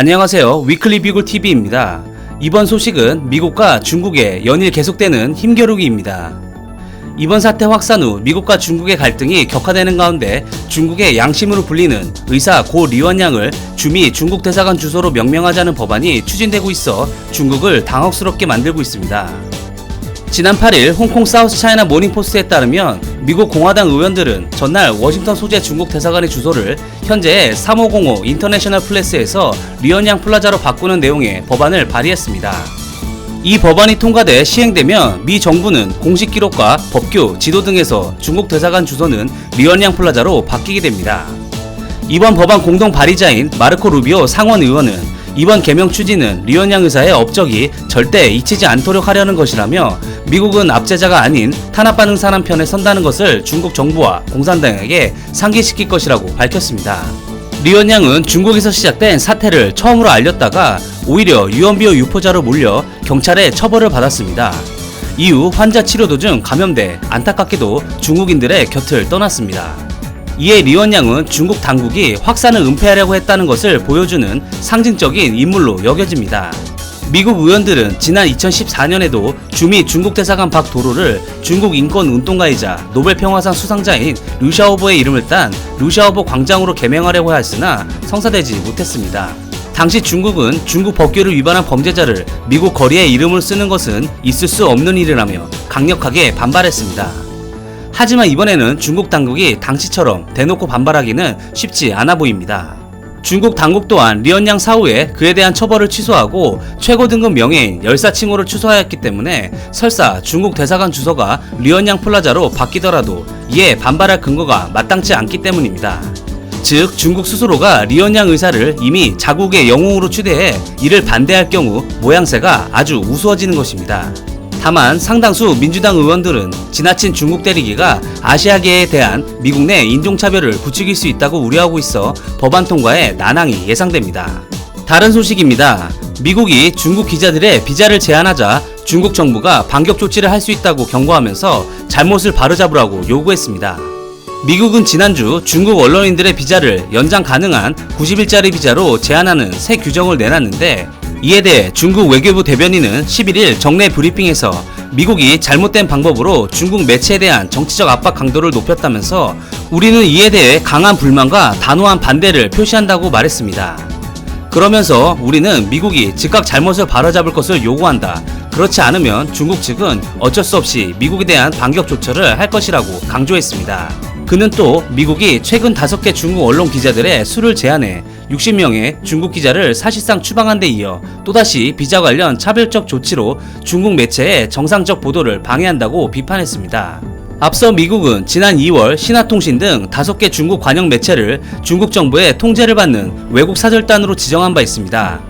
안녕하세요. 위클리 비굴 TV입니다. 이번 소식은 미국과 중국의 연일 계속되는 힘겨루기입니다. 이번 사태 확산 후 미국과 중국의 갈등이 격화되는 가운데 중국의 양심으로 불리는 의사 고 리원양을 주미 중국 대사관 주소로 명명하자는 법안이 추진되고 있어 중국을 당혹스럽게 만들고 있습니다. 지난 8일 홍콩 사우스 차이나 모닝포스트에 따르면 미국 공화당 의원들은 전날 워싱턴 소재 중국 대사관의 주소를 현재 3505 인터내셔널 플레스에서 리언양 플라자로 바꾸는 내용의 법안을 발의했습니다. 이 법안이 통과돼 시행되면 미 정부는 공식 기록과 법규, 지도 등에서 중국 대사관 주소는 리언양 플라자로 바뀌게 됩니다. 이번 법안 공동 발의자인 마르코 루비오 상원 의원은 이번 개명 추진은 리언양 의사의 업적이 절대 잊히지 않도록 하려는 것이라며 미국은 압제자가 아닌 탄압받는 사람 편에 선다는 것을 중국 정부와 공산당에게 상기시킬 것이라고 밝혔습니다. 리언양은 중국에서 시작된 사태를 처음으로 알렸다가 오히려 유언비어 유포자로 몰려 경찰에 처벌을 받았습니다. 이후 환자 치료 도중 감염돼 안타깝게도 중국인들의 곁을 떠났습니다. 이에 리원양은 중국 당국이 확산을 은폐하려고 했다는 것을 보여주는 상징적인 인물로 여겨집니다. 미국 의원들은 지난 2014년에도 주미 중국 대사관 박 도로를 중국 인권 운동가이자 노벨 평화상 수상자인 류샤오보의 이름을 딴 류샤오보 광장으로 개명하려고 하였으나 성사되지 못했습니다. 당시 중국은 중국 법규를 위반한 범죄자를 미국 거리에 이름을 쓰는 것은 있을 수 없는 일이라며 강력하게 반발했습니다. 하지만 이번에는 중국 당국이 당시처럼 대놓고 반발하기는 쉽지 않아 보입니다. 중국 당국 또한 리언양 사후에 그에 대한 처벌을 취소하고 최고 등급 명예인 열사 칭호를 취소하였기 때문에 설사 중국 대사관 주소가 리언양 플라자로 바뀌더라도 이에 반발할 근거가 마땅치 않기 때문입니다. 즉 중국 스스로가 리언양 의사를 이미 자국의 영웅으로 추대해 이를 반대할 경우 모양새가 아주 우스워지는 것입니다. 다만 상당수 민주당 의원들은 지나친 중국 때리기가 아시아계에 대한 미국 내 인종차별을 부추길 수 있다고 우려하고 있어 법안 통과에 난항이 예상됩니다. 다른 소식입니다. 미국이 중국 기자들의 비자를 제한하자 중국 정부가 반격 조치를 할 수 있다고 경고하면서 잘못을 바로잡으라고 요구했습니다. 미국은 지난주 중국 언론인들의 비자를 연장 가능한 90일짜리 비자로 제한하는 새 규정을 내놨는데 이에 대해 중국 외교부 대변인은 11일 정례 브리핑에서 미국이 잘못된 방법으로 중국 매체에 대한 정치적 압박 강도를 높였다면서 우리는 이에 대해 강한 불만과 단호한 반대를 표시한다고 말했습니다. 그러면서 우리는 미국이 즉각 잘못을 바로잡을 것을 요구한다. 그렇지 않으면 중국 측은 어쩔 수 없이 미국에 대한 반격 조처를 할 것이라고 강조했습니다. 그는 또 미국이 최근 다섯 개 중국 언론 기자들의 수를 제한해 60명의 중국 기자를 사실상 추방한 데 이어 또다시 비자 관련 차별적 조치로 중국 매체의 정상적 보도를 방해한다고 비판했습니다. 앞서 미국은 지난 2월 신화통신 등 다섯 개 중국 관영 매체를 중국 정부의 통제를 받는 외국 사절단으로 지정한 바 있습니다.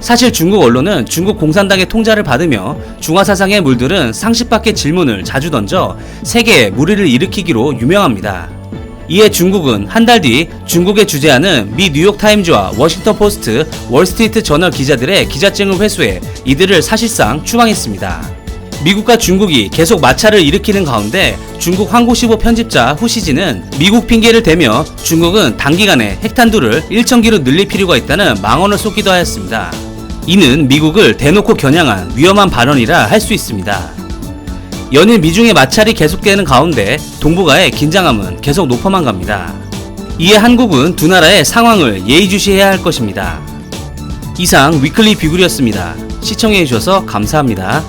사실 중국 언론은 중국 공산당의 통제를 받으며 중화 사상에 물들은 상식 밖의 질문을 자주 던져 세계에 무리를 일으키기로 유명합니다. 이에 중국은 한 달 뒤 중국에 주재하는 미 뉴욕타임즈와 워싱턴 포스트, 월스트리트 저널 기자들의 기자증을 회수해 이들을 사실상 추방했습니다. 미국과 중국이 계속 마찰을 일으키는 가운데 중국 항구시보 편집자 후시진은 미국 핑계를 대며 중국은 단기간에 핵탄두를 1천기로 늘릴 필요가 있다는 망언을 쏟기도 하였습니다. 이는 미국을 대놓고 겨냥한 위험한 발언이라 할 수 있습니다. 연일 미중의 마찰이 계속되는 가운데 동북아의 긴장함은 계속 높아만 갑니다. 이에 한국은 두 나라의 상황을 예의주시해야 할 것입니다. 이상 위클리 비굴이었습니다. 시청해주셔서 감사합니다.